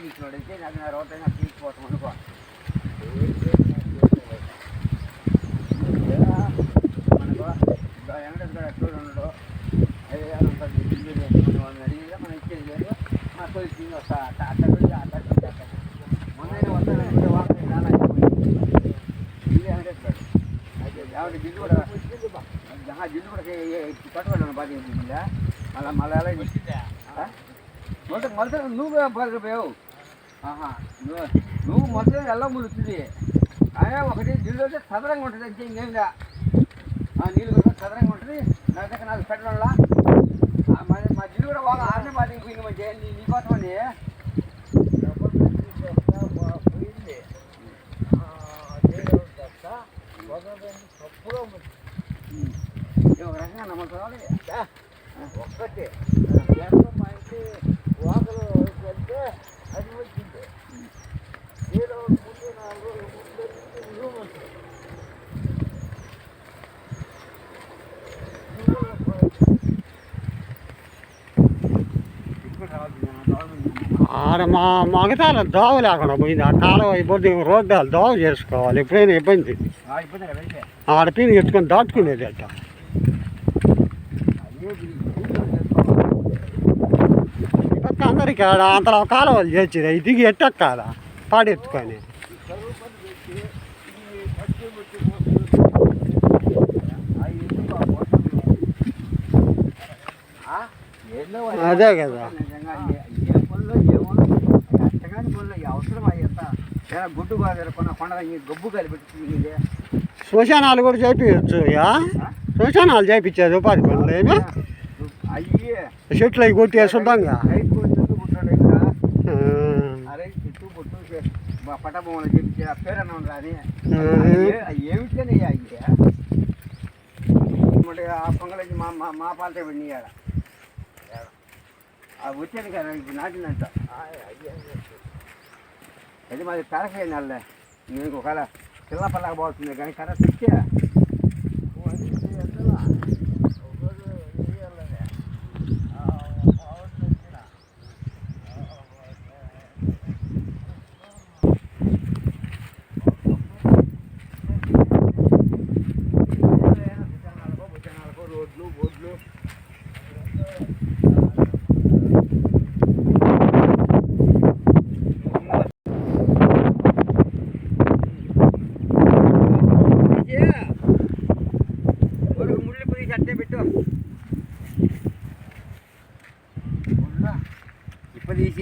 ఇచ్చినోడైతే నాకు నా రోడ్ అయినా తీసుకుపోతాం అనుకో. మనకు వెంకటేశ్వర ఎక్కడ ఉండడు అడిగితే మనం ఇచ్చేది లేదు. మా తొలి తిని వస్తా పెట్టి అట్ట మొన్న వస్తానంటే వాకి చాలా వెంకటేశ్వర అయితే జిల్లు కూడా జిల్లు కూడా బాగా జిల్లా మళ్ళీ మళ్ళీ మొదట మొదట నువ్వు పోయావు ఆహా నువ్వు నువ్వు మొదట ఎలా ములుస్తుంది అదే ఒకటి జిల్లు అయితే చదరంగా ఉంటుంది అంతే ఇంకేమిగా ఆ నీళ్ళు కూడా చదరంగా ఉంటుంది. నా దగ్గర నాకు పెట్టడంలా మరి మా జిల్లు కూడా బాగా ఆడనే బాగా ఇంకొంది మంచి నీ నీ పోయింది అండి ఇది ఒక రకంగా నమ్మకాలి ఒక్కటే. మా ఇంటి వాకలు వెళ్తే అది వచ్చింది ఏదో ముందు నాలుగు రోజులు ముందు రూమ్ ఉంటుంది ఆడ మా మగతాల దోవ లేకుండా పోయింది ఆ కాలువ అయిపోతే రోడ్డు దోవ చేసుకోవాలి ఎప్పుడైనా ఇబ్బంది ఇబ్బంది కదా అయితే ఆడ పీని ఎత్తుకొని దాటుకునేది అట్ట అదే జిల్లు చేసుకోవాలి ఈ అందరికి ఆడ అంతలో కాలువలు చేర్చిరు దిగి ఎట్టెక్కాల? పాడెత్తుకొని. అదే కదా. నిజంగా అవసరం కొండ శ్మశానాలు కూడా చేపించచ్చు యా శ్మశానాలు ఉపాధి పనులు ఏమి? చెట్లు అవి కొట్టి శుభ్రంగా రైతు చుట్టూ పుట్టాడు ఇక్కడ ఆ, అరే చుట్టూ పుట్టు పట్ట బొమ్మలు చెప్తే ఆ పేరన్న ఉండదు అని. ఆ. ఏమిటని అయ్యి ఆ పొంగలకి మా మా మా పాలతో ఆ వచ్చాను కదా ఇది నాటినంత. అది మాది కరసే నెలలే. నేను ఒకవేళ పిల్ల పల్లక పోతుంది కానీ కరెక్ట్ ఇచ్చే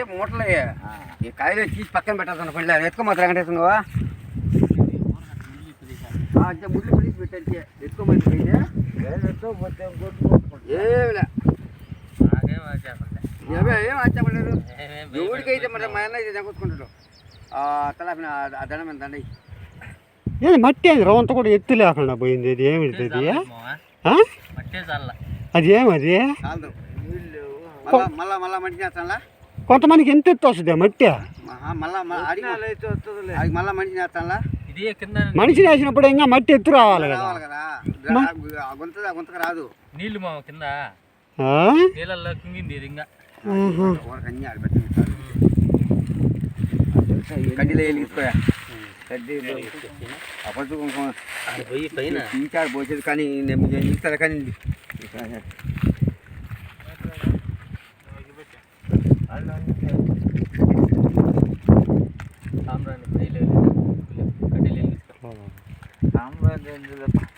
తీసి మూటలు ఈ కాయలు తీసి పక్కన పెట్టాల్సిన పని లేదు ఎత్తుకో మాత్రం వెంకటేశ్వర అంటే ముళ్ళు పొడి పెట్టంటే ఎత్తుకోమని ఏమిలే ఏమే ఏం ఆచపడలేదు ఎవరికైతే మరి మా అన్న దెంకొచ్చుకుంటాడు తలాపిన ఆ దండం మీద దండ ఏది మట్టి అది రవంత కూడా ఎత్తు లేకుండా పోయింది అది. ఏమిటి అది? ఏమది మళ్ళా మళ్ళా మంచి చేస్తానులా? కొంతమందికి ఎంత ఎత్తు వస్తుంది మట్టి? మనిషి వేసినప్పుడు ఇంకా మట్టి ఎత్తు రావాలి కదా. గుంత రాదు. నీళ్ళు మా కింద. ఆ? నీళ్ళల్లో కింగింది ఇది ఇంకా. కడ్డీలో వెలిగిపోయా అప్పుడు పోయి పైన. తీసాడు పోసేది కానీ నేను కానీ? I'm running a little a little bit. I'm.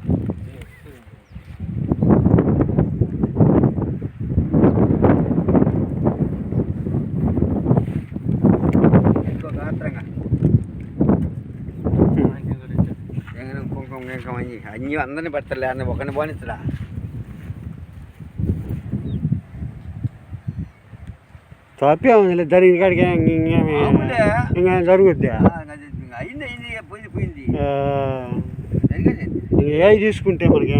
ఇంకా అని అన్నీ అందరిని పెడతారులే అన్న ఒకరిని పోనిస్తుడా తప్పే ఉంది జరిగిన కాడికి ఇంకా జరుగుద్ది ఇంకా అయింది అయింది పోయింది పోయింది ఆ, తీసుకుంటే మనకి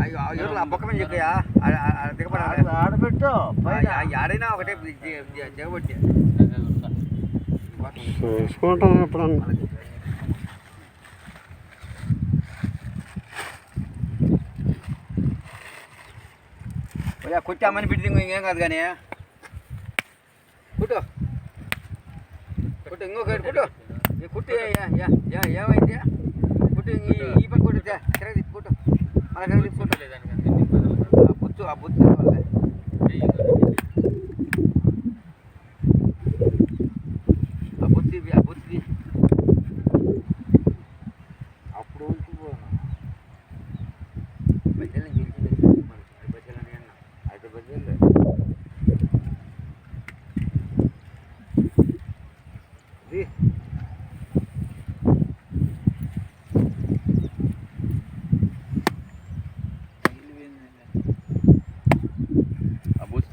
అయ్యో మీద ఆడబెట్టు ఆడైనా ఒకటే దిగబట్టి చూసుకుంటాం ఎప్పుడన్నా కొట్టామని పెట్టి ఇంకేం కాదు కానీ కుట్టు కుట్టు ఇంకొక కుట్టు ఈ కుట్టు ఏ- ఏ- ఏ- ఏ- ఏమైంది కుట్టు ఈ ఈ పక్క కుట్టు తే. తిరగ తిప్పు కుట్టు మళ్ళీ తిరగ తిప్పు కుట్టు ఆ బుత్తు ఆ బుత్తు వల్లే.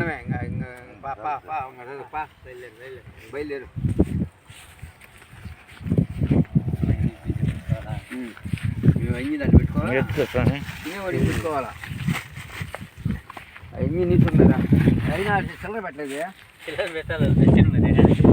ఒక దండమే ఇంకా ఇంకా పా పా పా ఇంకా రండి, పా బయలుదేరు బయలుదేరు బయలుదేరు ఉమ్. మేము అన్ని దాన్ని పెట్టుకోవాలా ఎత్తుకొని తినేవాడికి పెట్టుకోవాలా అవన్నీ నీటున్నారా అయినా చిల్లర పెట్టలేదు పిల్లలు పెట్టాలి తెచ్చింది మరి